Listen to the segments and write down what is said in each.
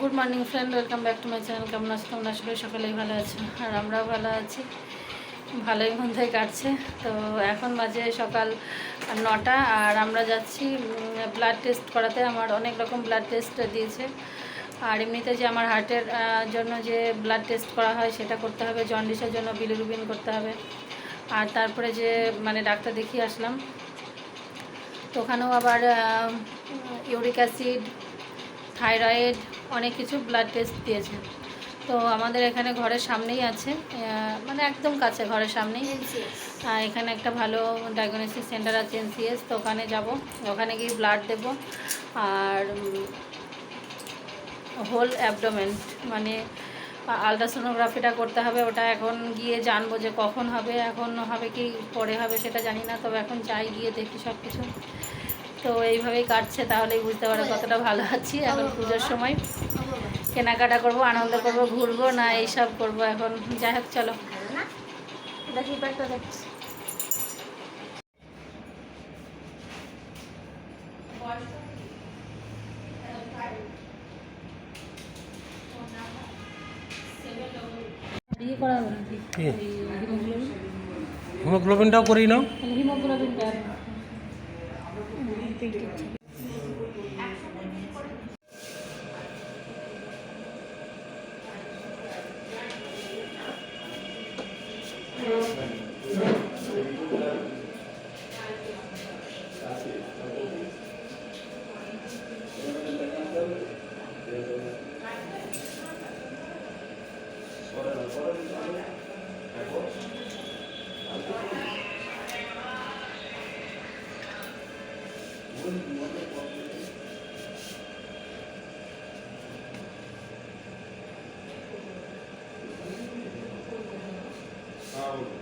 Good morning friend welcome back to my channel কেমন আছো? তোমরা করি সকলেই ভালো আছো। আর আমরাও ভালো আছি। ভালোই মন্দাই কাটছে। তো এখন বাজে সকাল নটা, আর আমরা যাচ্ছি ব্লাড টেস্ট করাতে। আমার অনেক রকম ব্লাড টেস্ট দিয়েছে। আর এমনিতে যে আমার হার্টের জন্য যে ব্লাড টেস্ট করা হয়, সেটা করতে হবে। জন্ডিসের জন্য বিলিরুবিন করতে হবে। আর তারপরে যে মানে ডাক্তার দেখিয়ে আসলাম। তো ওখানেও আবার ইউরিক অ্যাসিড থাইরয়েড অনেক কিছু ব্লাড টেস্ট দিয়েছে। তো আমাদের এখানে ঘরের সামনেই আছে। মানে একদম কাছে ঘরের সামনেই। আর এখানে একটা ভালো ডায়াগনস্টিক সেন্টার আছে এনসিএস তো ওখানে যাব। ওখানে গিয়ে ব্লাড দেব। আর হোল অ্যাবডোমেন মানে আলট্রাসোনোগ্রাফিটা করতে হবে। ওটা এখন গিয়ে জানব যে কখন হবে এখন হবে কি পরে হবে সেটা জানি না। তবে এখন যাই গিয়ে দেখি সব কিছু তো এইভাবেই কাটছে তাহলেই বুঝতে পারো কতটা ভালো আছি এখন পুজোর সময়। কেনাকাটা করব আনন্দ করব ঘুরবো না এইসব করব এখন। যাই হোক চলো। দেখি ব্যাগটা দেখ ইয়ে করা হবে নাকি কি? হিমোগ্লোবিন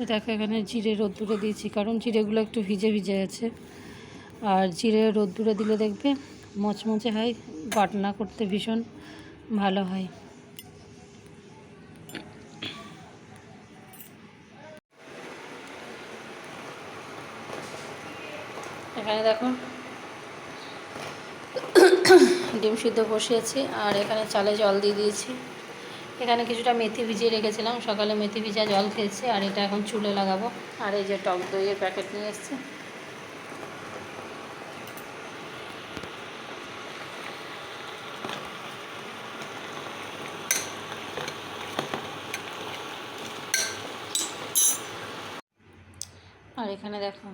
তো দেখো, এখানে জিরে রোদ্দুরে দিয়েছি, কারণ জিরেগুলো একটু ভিজে ভিজে আছে। আর জিরে রোদ্দুরে দিলে দেখবে মচমচে হয়, বাটনা করতে ভীষণ ভালো হয়। এখানে দেখো, ডিম সিদ্ধ বসিয়েছি, আর এখানে চালে জল দিয়ে দিয়েছি। এখানে কিছুটা মেথি ভিজিয়ে রেখেছিলাম। সকালে মেথি ভিজা জল খেয়েছি আর এটা এখন চুলে লাগাবো। আর এই যে টক দইয়ের প্যাকেট নিয়ে এসেছি। আর এখানে দেখো,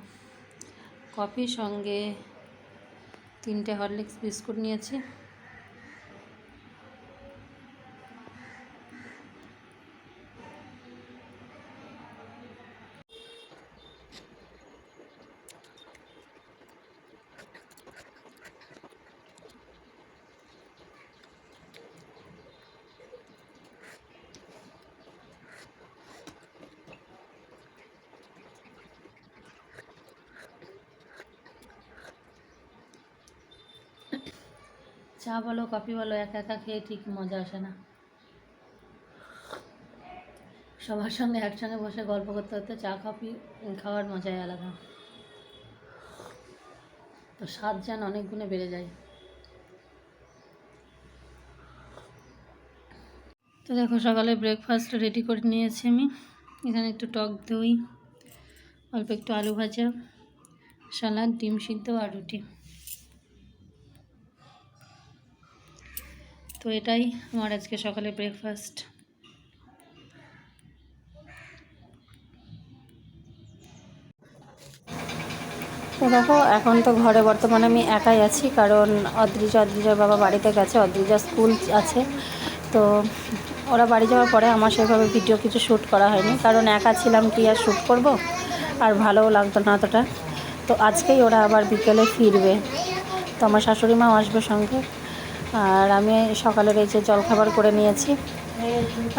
কফির সঙ্গে তিনটে হরলিক্স বিস্কুট নিয়েছি। চা বলো, কফি বলো, একা একা খেয়ে ঠিক মজা আসে না। সবার সঙ্গে একসঙ্গে বসে গল্প করতে করতে চা, কফি খাওয়ার মজাই আলাদা। তো স্বাদ যেন অনেক গুণে বেড়ে যায়। তো দেখো, সকালে ব্রেকফাস্ট রেডি করে নিয়েছি আমি। এখানে একটু টক দই, অল্প একটু আলু ভাজা, সালাদ, ডিম সিদ্ধ আর রুটি। তো এটাই আমার আজকে সকালে ব্রেকফাস্ট তো দেখো, এখন তো ঘরে বর্তমানে আমি একাই আছি, কারণ অদ্রিজা, অদ্রিজার বাবা বাড়িতে গেছে, অদ্রিজা স্কুল আছে। তো ওরা বাড়ি যাওয়ার পরে আমার সেভাবে ভিডিও কিছু শ্যুট করা হয়নি, কারণ একা ছিলাম কি আর শ্যুট করব? আর ভালোও লাগতো না অতটা। তো আজকেই ওরা আবার বিকেলে ফিরবে। তো আমার শাশুড়ি মাও আসবে সঙ্গে। আর আমি সকালের এই যে জলখাবার করে নিয়েছি,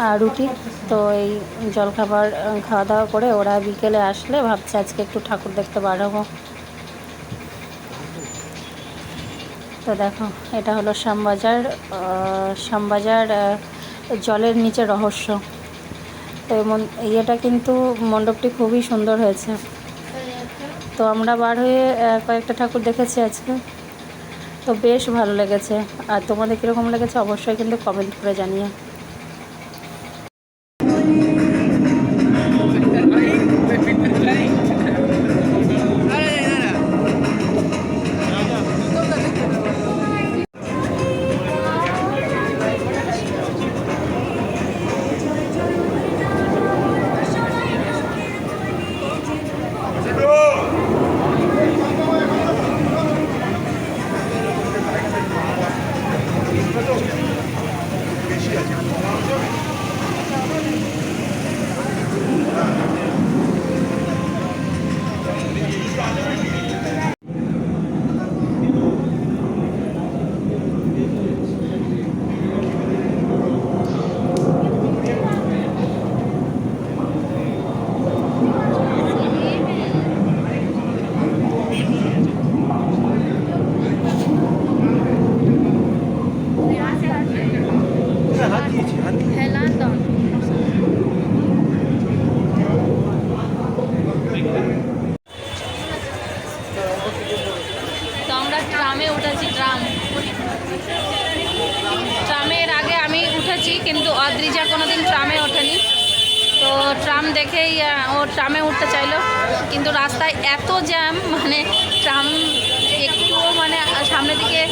আর রুটি। তো এই জলখাবার খাওয়া দাওয়া করে ওরা বিকেলে আসলে ভাবছি আজকে একটু ঠাকুর দেখতে বাড়াবো তো দেখো, এটা হলো শ্যামবাজার শ্যামবাজার জলের নিচে রহস্য। তো ইয়েটা কিন্তু মণ্ডপটি খুবই সুন্দর হয়েছে। তো আমরা বার হয়ে কয়েকটা ঠাকুর দেখেছি আজকে। তো বেশ ভালো লেগেছে। আর তোমাদের কীরকম লেগেছে অবশ্যই কিন্তু কমেন্ট করে জানিও। দেখেই ও ট্রামে উঠতে চাইলো। কিন্তু রাস্তায় এত জ্যাম মানে ট্রাম একটুও মানে সামনের দিকে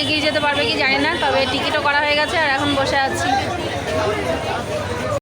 এগিয়ে যেতে পারবে কি জানি না, তবে টিকিটও করা হয়ে গেছে আর এখন বসে আছি।